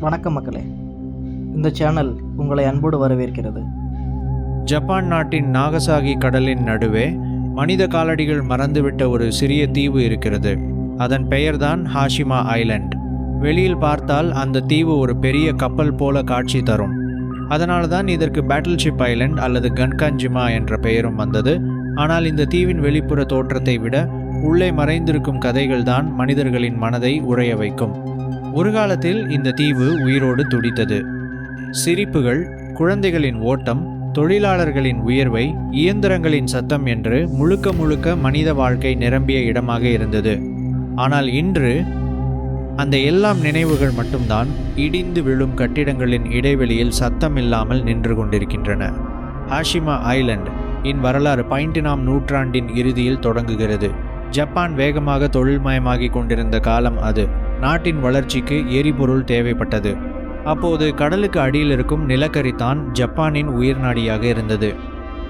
வணக்கம் மக்களே. இந்த சேனல் உங்களை அன்போடு வரவேற்கிறது. ஜப்பான் நாட்டின் நாகசாகி கடலின் நடுவே மனித காலடிகள் மறந்துவிட்ட ஒரு சிறிய தீவு இருக்கிறது. அதன் பெயர்தான் ஹாஷிமா ஐலண்ட். வெளியில் பார்த்தால் அந்த தீவு ஒரு பெரிய கப்பல் போல காட்சி தரும். அதனால தான் இதற்கு பேட்டில்ஷிப் ஐலண்ட் அல்லது கன்கான்ஜிமா என்ற பெயரும் வந்தது. ஆனால் இந்த தீவின் வெளிப்புற தோற்றத்தை விட உள்ளே மறைந்திருக்கும் கதைகள்தான் மனிதர்களின் மனதை உறைய வைக்கும். ஒரு காலத்தில் இந்த தீவு உயிரோடு துடித்தது. சிரிப்புகள் குழந்தைகளின் ஓட்டம் தொழிலாளர்களின் உயர்வை இயந்திரங்களின் சத்தம் என்று முழுக்க முழுக்க மனித வாழ்க்கை நிரம்பிய இடமாக இருந்தது. ஆனால் இன்று அந்த எல்லாம் நினைவுகள் மட்டும்தான் இடிந்து விழும் கட்டிடங்களின் இடைவெளியில் சத்தம் இல்லாமல் நின்று கொண்டிருக்கின்றன. ஹாஷிமா ஐலண்ட் இன் வரலாறு பைண்டினாம் நூற்றாண்டின் இறுதியில் தொடங்குகிறது. ஜப்பான் வேகமாக தொழில்மயமாகிக் கொண்டிருந்த காலம் அது. நாட்டின் வளர்ச்சிக்கு எரிபொருள் தேவைப்பட்டது. அப்போது கடலுக்கு அடியில் இருக்கும் நிலக்கரி தான் ஜப்பானின் உயிர் நாடியாக இருந்தது.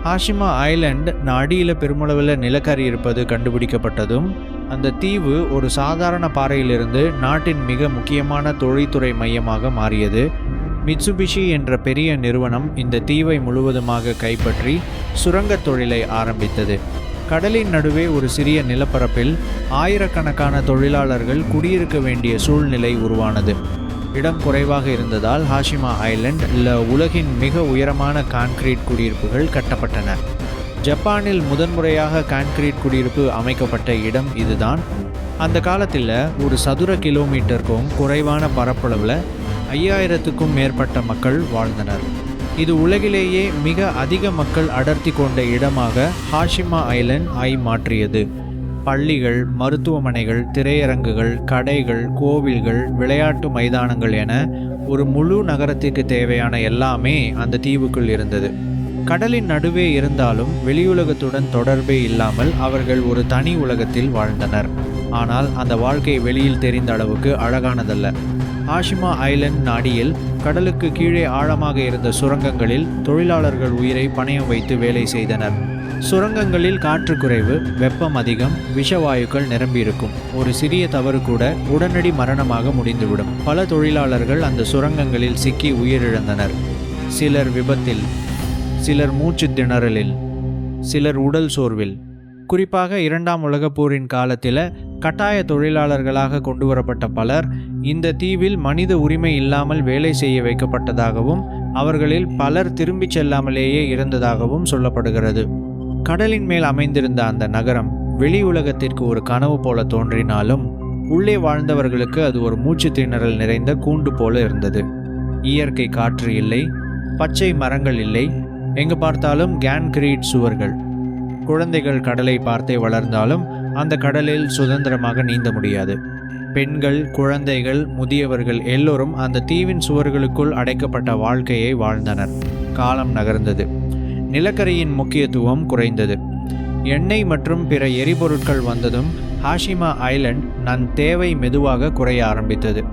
ஹாஷிமா ஐலண்ட் அடியில் பெருமளவில் நிலக்கரி இருப்பது கண்டுபிடிக்கப்பட்டதும் அந்த தீவு ஒரு சாதாரண பாறையிலிருந்து நாட்டின் மிக முக்கியமான தொழில்துறை மையமாக மாறியது. மிட்சுபிஷி என்ற பெரிய நிறுவனம் இந்த தீவை முழுவதுமாக கைப்பற்றி சுரங்கத் தொழிலை ஆரம்பித்தது. கடலின் நடுவே ஒரு சிறிய நிலப்பரப்பில் ஆயிரக்கணக்கான தொழிலாளர்கள் குடியிருக்க வேண்டிய சூழ்நிலை உருவானது. இடம் குறைவாக இருந்ததால் ஹாஷிமா ஐலண்ட் உலகின் மிக உயரமான கான்கிரீட் குடியிருப்புகள் கட்டப்பட்டன. ஜப்பானில் முதன்முறையாக கான்கிரீட் குடியிருப்பு அமைக்கப்பட்ட இடம் இதுதான். அந்த காலத்தில் ஒரு சதுர கிலோமீட்டருக்கும் குறைவான பரப்பளவில் ஐயாயிரத்துக்கும் மேற்பட்ட மக்கள் வாழ்ந்தனர். இது உலகிலேயே மிக அதிக மக்கள் அடர்த்தி கொண்ட இடமாக ஹாஷிமா ஐலண்ட் ஐ மாற்றியது. பள்ளிகள் மருத்துவமனைகள் திரையரங்குகள் கடைகள் கோவில்கள் விளையாட்டு மைதானங்கள் என ஒரு முழு நகரத்திற்கு தேவையான எல்லாமே அந்த தீவுக்குள் இருந்தது. கடலின் நடுவே இருந்தாலும் வெளியுலகத்துடன் தொடர்பே இல்லாமல் அவர்கள் ஒரு தனி உலகத்தில் வாழ்ந்தனர். ஆனால் அந்த வாழ்க்கை வெளியில் தெரிந்த அளவுக்கு அழகானதல்ல. ஆஷிமா ஐலண்ட் நாடியில் கடலுக்கு கீழே ஆழமாக இருந்த சுரங்கங்களில் தொழிலாளர்கள் உயிரை பணயம் வைத்து வேலை செய்தனர். சுரங்கங்களில் காற்று குறைவு வெப்பம் அதிகம் விஷவாயுக்கள் நிரம்பியிருக்கும். ஒரு சிறிய தவறு கூட உடனடி மரணமாக முடிந்துவிடும். பல தொழிலாளர்கள் அந்த சுரங்கங்களில் சிக்கி உயிரிழந்தனர். சிலர் விபத்தில் சிலர் மூச்சு திணறலில் சிலர் உடல் சோர்வில். குறிப்பாக இரண்டாம் உலகப் போரின் காலத்தில் கட்டாய தொழிலாளர்களாக கொண்டு வரப்பட்ட பலர் இந்த தீவில் மனித உரிமை இல்லாமல் வேலை செய்ய வைக்கப்பட்டதாகவும் அவர்களில் பலர் திரும்பிச் செல்லாமலேயே இருந்ததாகவும் சொல்லப்படுகிறது. கடலின் மேல் அமைந்திருந்த அந்த நகரம் வெளி உலகத்திற்கு ஒரு கனவு போல தோன்றினாலும் உள்ளே வாழ்ந்தவர்களுக்கு அது ஒரு மூச்சு திணறல் நிறைந்த கூண்டு போல இருந்தது. இயற்கை காற்று இல்லை பச்சை மரங்கள் இல்லை எங்கு பார்த்தாலும் கேன்கிரீட் சுவர்கள். குழந்தைகள் கடலை பார்த்தே வளர்ந்தாலும் அந்த கடலில் சுதந்திரமாக நீந்த முடியாது. பெண்கள் குழந்தைகள் முதியவர்கள் எல்லோரும் அந்த தீவின் சுவர்களுக்குள் அடைக்கப்பட்ட வாழ்க்கையை வாழ்ந்தனர். காலம் நகர்ந்தது. நிலக்கரியின் முக்கியத்துவம் குறைந்தது. எண்ணெய் மற்றும் பிற எரிபொருட்கள் வந்ததும் ஹாஷிமா ஐலண்ட் நன் தேவை மெதுவாக குறைய ஆரம்பித்தது.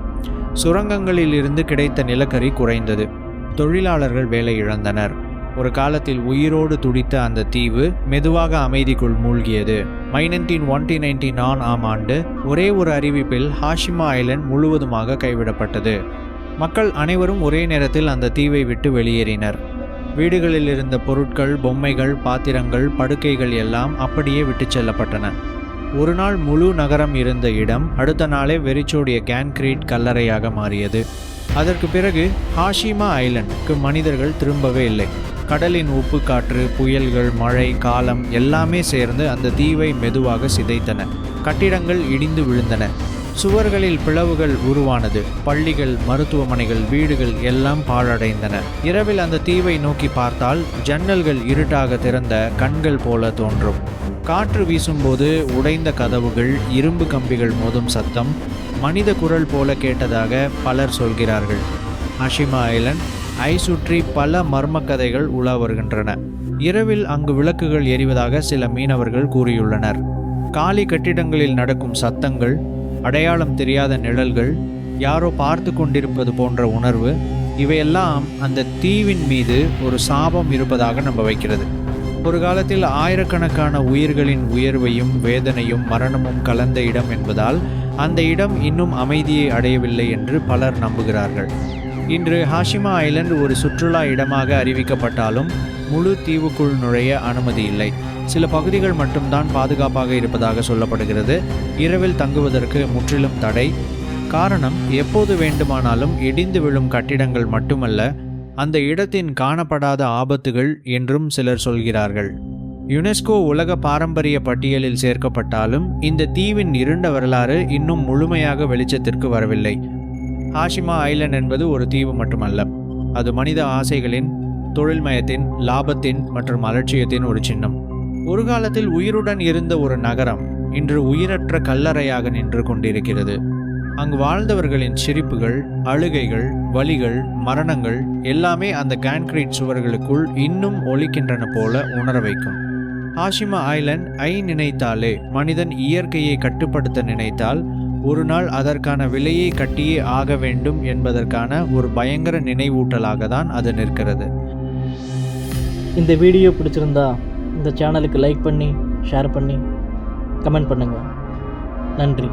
சுரங்கங்களில் இருந்து கிடைத்த நிலக்கரி குறைந்தது. தொழிலாளர்கள் வேலை இழந்தனர். ஒரு காலத்தில் உயிரோடு துடித்த அந்த தீவு மெதுவாக அமைதிக்குள் மூழ்கியது. மைனன்டீன் ஒன்டி நைன்டி நான் ஆம் ஆண்டு ஒரே ஒரு அறிவிப்பில் ஹாஷிமா ஐலண்ட் முழுவதுமாக கைவிடப்பட்டது. மக்கள் அனைவரும் ஒரே நேரத்தில் அந்த தீவை விட்டு வெளியேறினர். வீடுகளில் இருந்த பொருட்கள் பொம்மைகள் பாத்திரங்கள் படுக்கைகள் எல்லாம் அப்படியே விட்டுச் செல்லப்பட்டன. ஒரு நாள் முழு நகரம் இருந்த இடம் அடுத்த நாளே வெறிச்சோடிய கேன்கிரீட் கல்லறையாக மாறியது. அதற்கு பிறகு ஹாஷிமா ஐலண்டுக்கு மனிதர்கள் திரும்பவே இல்லை. கடலின் உப்பு காற்று புயல்கள் மழை காலம் எல்லாமே சேர்ந்து அந்த தீவை மெதுவாக சிதைத்தன. கட்டிடங்கள் இடிந்து விழுந்தன. சுவர்களில் பிளவுகள் உருவானது. பள்ளிகள் மருத்துவமனைகள் வீடுகள் எல்லாம் பாழடைந்தன. இரவில் அந்த தீவை நோக்கி பார்த்தால் ஜன்னல்கள் இருட்டாக திறந்த கண்கள் போல தோன்றும். காற்று வீசும்போது உடைந்த கதவுகள் இரும்பு கம்பிகள் மோதும் சத்தம் மனித குரல் போல கேட்டதாக பலர் சொல்கிறார்கள். அஷிமா ஐலண்ட் ஐ சுற்றி பல மர்ம கதைகள் உலா வருகின்றன. இரவில் அங்கு விளக்குகள் எரிவதாக சில மீனவர்கள் கூறியுள்ளனர். காலி கட்டிடங்களில் நடக்கும் சத்தங்கள் அடையாளம் தெரியாத நிழல்கள் யாரோ பார்த்து கொண்டிருப்பது போன்ற உணர்வு இவையெல்லாம் அந்த தீவின் மீது ஒரு சாபம் இருப்பதாக நம்ப வைக்கிறது ஒரு காலத்தில் ஆயிரக்கணக்கான உயிர்களின் உயர்வையும் வேதனையும் மரணமும் கலந்த இடம் என்பதால் அந்த இடம் இன்னும் அமைதியை அடையவில்லை என்று பலர் நம்புகிறார்கள். இன்று ஹாஷிமா ஐலண்ட் ஒரு சுற்றுலா இடமாக அறிவிக்கப்பட்டாலும் முழு தீவுக்குள் நுழைய அனுமதி இல்லை. சில பகுதிகள் மட்டும்தான் பாதுகாப்பாக இருப்பதாக சொல்லப்படுகிறது. இரவில் தங்குவதற்கு முற்றிலும் தடை. காரணம் எப்போது வேண்டுமானாலும் இடிந்து விழும் கட்டிடங்கள் மட்டுமல்ல அந்த இடத்தின் காணப்படாத ஆபத்துகள் என்றும் சிலர் சொல்கிறார்கள். யுனெஸ்கோ உலக பாரம்பரிய பட்டியலில் சேர்க்கப்பட்டாலும் இந்த தீவின் இருண்ட வரலாறு இன்னும் முழுமையாக வெளிச்சத்திற்கு வரவில்லை. ஹாஷிமா ஐலண்ட் என்பது ஒரு தீவு மட்டுமல்ல. அது மனித ஆசைகளின் தொழில்மயத்தின் லாபத்தின் மற்றும் அலட்சியத்தின் ஒரு சின்னம். ஒரு காலத்தில் உயிருடன் இருந்த ஒரு நகரம் இன்று உயிரற்ற கல்லறையாக நின்று கொண்டிருக்கிறது. அங்கு வாழ்ந்தவர்களின் சிரிப்புகள் அழுகைகள் வலிகள் மரணங்கள் எல்லாமே அந்த கான்கிரீட் சுவர்களுக்குள் இன்னும் ஒலிக்கின்றன போல உணர வைக்கும். ஹாஷிமா ஐலண்ட் ஐ நினைத்தாலே மனிதன் இயற்கையை கட்டுப்படுத்த நினைத்தால் ஒரு நாள் அதற்கான விலையை கட்டியே ஆக வேண்டும் என்பதற்கான ஒரு பயங்கர நினைவூட்டலாக தான் அது நிற்கிறது. இந்த வீடியோ பிடிச்சிருந்தா இந்த சேனலுக்கு லைக் பண்ணி ஷேர் பண்ணி கமெண்ட் பண்ணுங்கள் நன்றி.